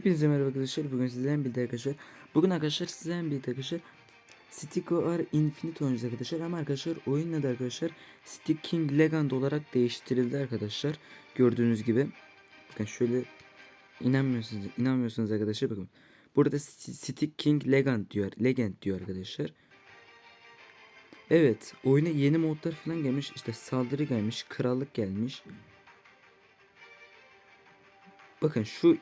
Hepinize merhaba arkadaşlar. Bugün sizlerle birlikte arkadaşlar. Bugün arkadaşlar sizlerle birlikte arkadaşlar. Stick R Infinite oynayacağız arkadaşlar. Ama arkadaşlar oyun adı arkadaşlar Stick King Legend olarak değiştirildi arkadaşlar. Gördüğünüz gibi. Bakın şöyle inanmıyorsunuz, inanmıyorsunuz arkadaşlar bakın. Burada Sti- Stick King Legend diyor. Legend diyor arkadaşlar. Evet, oyuna yeni modlar falan gelmiş. İşte saldırı gelmiş, krallık gelmiş. Bakın şu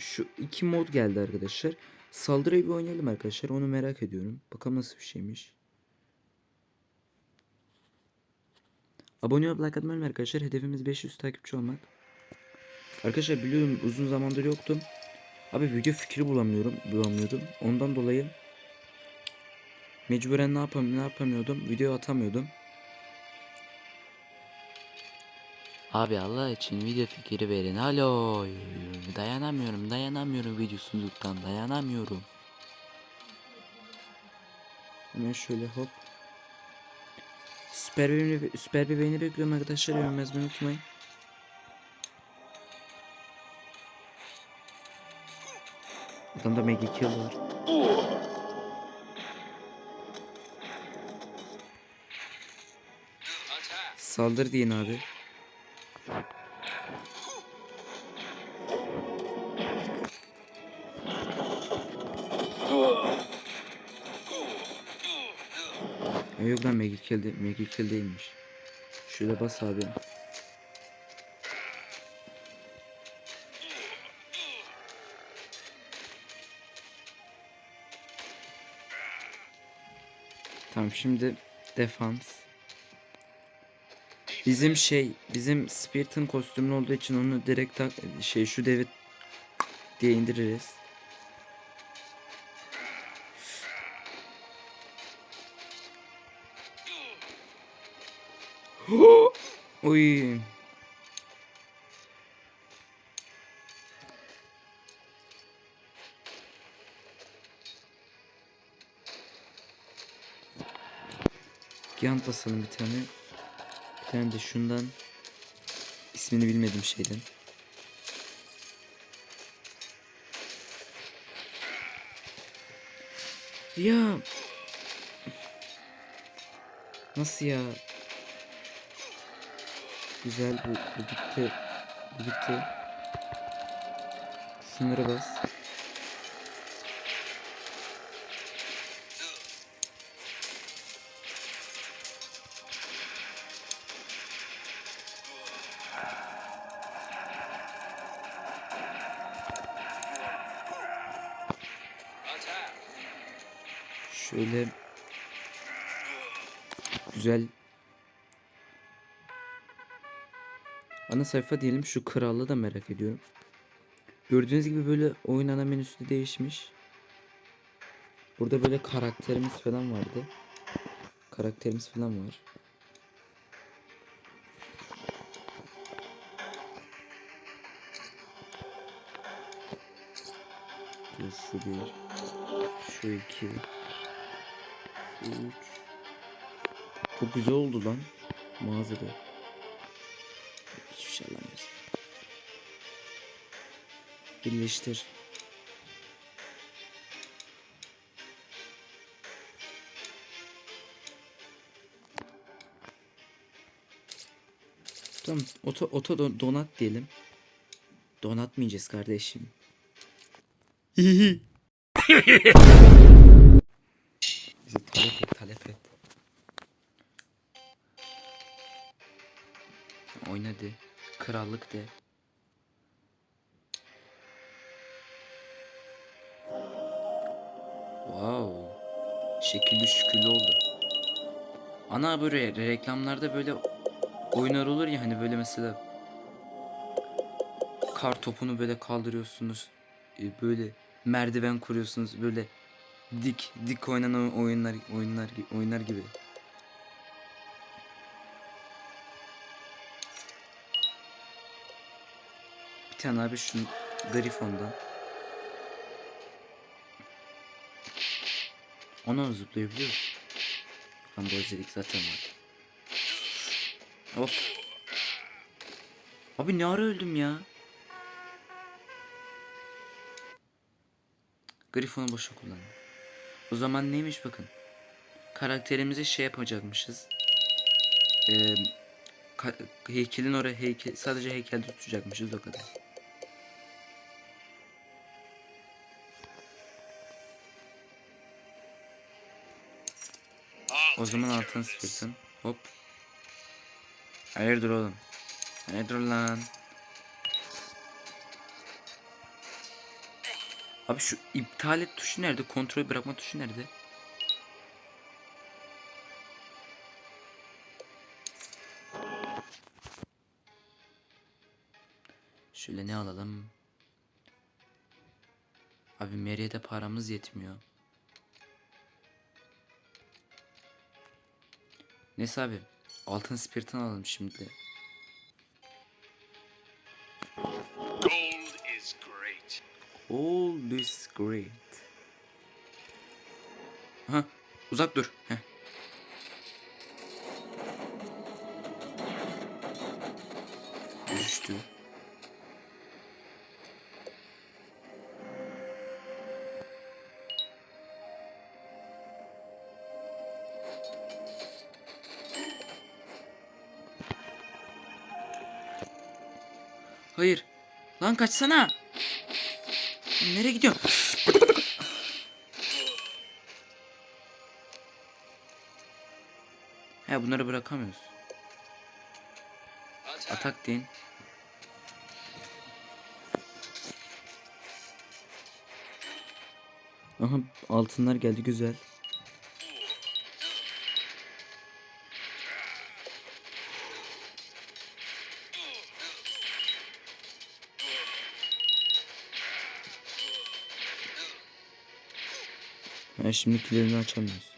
şu iki mod geldi arkadaşlar. Saldırıyı bir oynayalım arkadaşlar. Onu merak ediyorum. Bakalım nasıl bir şeymiş. Abone olup like atmayı arkadaşlar. Hedefimiz 500 takipçi olmak. Arkadaşlar biliyorum uzun zamandır yoktum. Abi video fikri bulamıyorum, bulamıyordum. Ondan dolayı mecburen ne yapam ne yapamıyordum? Video atamıyordum. Abi Allah için video fikri verin. Alo. Dayanamıyorum, dayanamıyorum videosuzluktan, dayanamıyorum. Hemen şöyle hop. Süper bebeğini, süper bebeğini bekliyorum arkadaşlar. Övünmez unutmayın. Adamda Maggie Kill var. Saldır deyin abi. Yok lan Maggie Kill, Kill değilmiş. Şöyle bas abi. Tamam şimdi defans. Bizim şey, bizim Spirit'in kostümlü olduğu için onu direkt şey şu devi diye indiririz. Uy. Gigant basalım bir tane. Bir tane de şundan. ismini bilmediğim şeyden. Ya. Nasıl ya? Güzel bu, bu gitti. Bu gitti. Şunlara bas. Şöyle güzel Ana sayfa diyelim şu krallığı da merak ediyorum. Gördüğünüz gibi böyle oyun ana menüsü de değişmiş. Burada böyle karakterimiz falan vardı. Karakterimiz falan var. Dur şu bir. Şu iki. Şu üç. Çok güzel oldu lan. Mağazada. Birleştir. Tamam. Oto, oto don- donat diyelim. Donat mı yiyeceğiz kardeşim? Bizi talep et, talep et. Oynadı. Krallık de. Wow. Şekilli şükürlü oldu. Ana böyle re- reklamlarda böyle oyunlar olur ya hani böyle mesela kar topunu böyle kaldırıyorsunuz. e, Böyle merdiven kuruyorsunuz böyle dik dik oynanan oyunlar oyunlar oyunlar gibi. Bir tane abi şu Grifon'dan. Ona zıplayabiliyoruz. Lan bu özellik zaten var. Hop. Abi ne ara öldüm ya? Griffon'u boşa kullandım. O zaman neymiş bakın. Karakterimize şey yapacakmışız. Ee, heykelin oraya heykel sadece heykelde tutacakmışız o kadar. O zaman altın sıfırsın. Hop. Hayırdır oğlum? Hayırdır lan? Abi şu iptal et tuşu nerede? Kontrol bırakma tuşu nerede? Şöyle ne alalım? Abi Mary'e de paramız yetmiyor. Neyse abi. Altın spiritin alalım şimdi. Gold is great. All this great. Ha, uzak dur. Heh. Düştü. Hayır. Lan kaçsana. Nereye gidiyorsun? He bunları bırakamıyoruz. Atak deyin. Aha altınlar geldi güzel. Ha şimdikilerini açamıyoruz.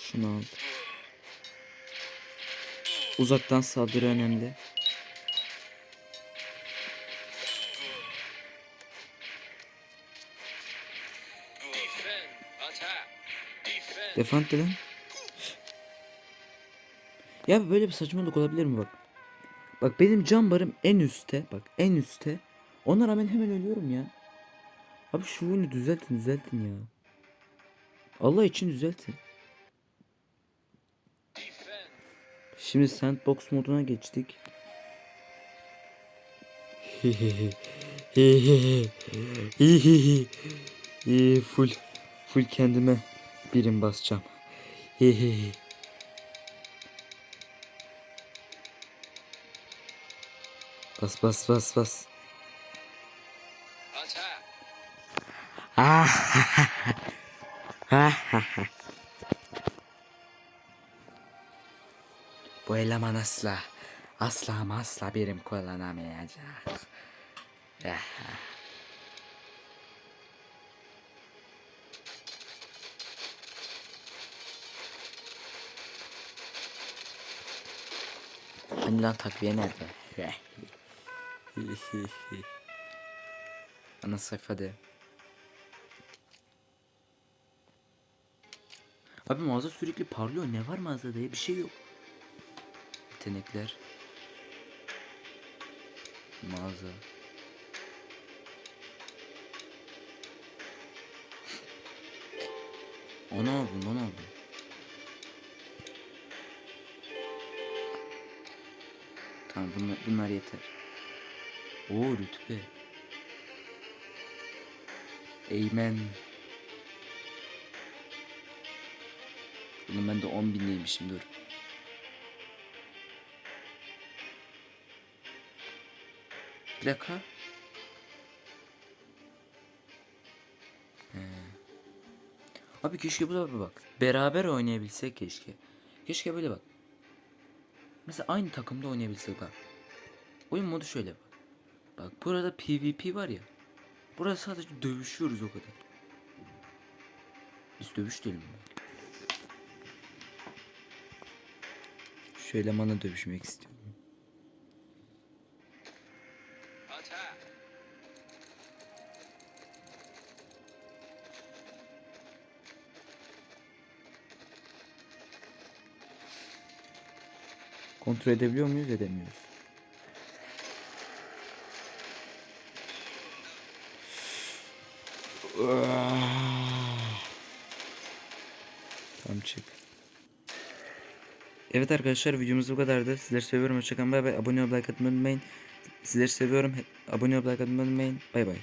Şunu al. Uzaktan saldırı önemli. Defant de lan. Ya böyle bir saçmalık olabilir mi bak? Bak benim can barım en üstte. Bak en üstte. Ona rağmen hemen ölüyorum ya. Abi şu oyunu düzeltin düzeltin ya. Allah için düzeltin. Şimdi sandbox moduna geçtik. Full full kendime birim basacağım. Bas bas bas bas. Bu eleman asla asla ama asla birim kullanamayacak. Hani lan takviye nerede? Ana sayfada. Abi mağaza sürekli parlıyor. Ne var mağazada ya? Bir şey yok. Yetenekler. Mağaza. Onu aldım, onu aldım. Tamam bunlar, bunlar yeter. Oo rütbe. Eymen. Bunun ben de 10 binleymişim dur. Plaka. He. Abi keşke bu da bak. Beraber oynayabilsek keşke. Keşke böyle bak. Mesela aynı takımda oynayabilsek bak. Oyun modu şöyle bak. Bak burada PvP var ya. Burada sadece dövüşüyoruz o kadar. Biz dövüş değilim Şu elemana dövüşmek istiyorum. Kontrol edebiliyor muyuz? Edemiyoruz. Ah. Tam çık. Evet arkadaşlar videomuz bu kadardı. Sizleri seviyorum. Hoşçakalın. Bay bay. Abone olup like atmayı unutmayın. Sizleri seviyorum. Abone olup like atmayı unutmayın. Bay bay.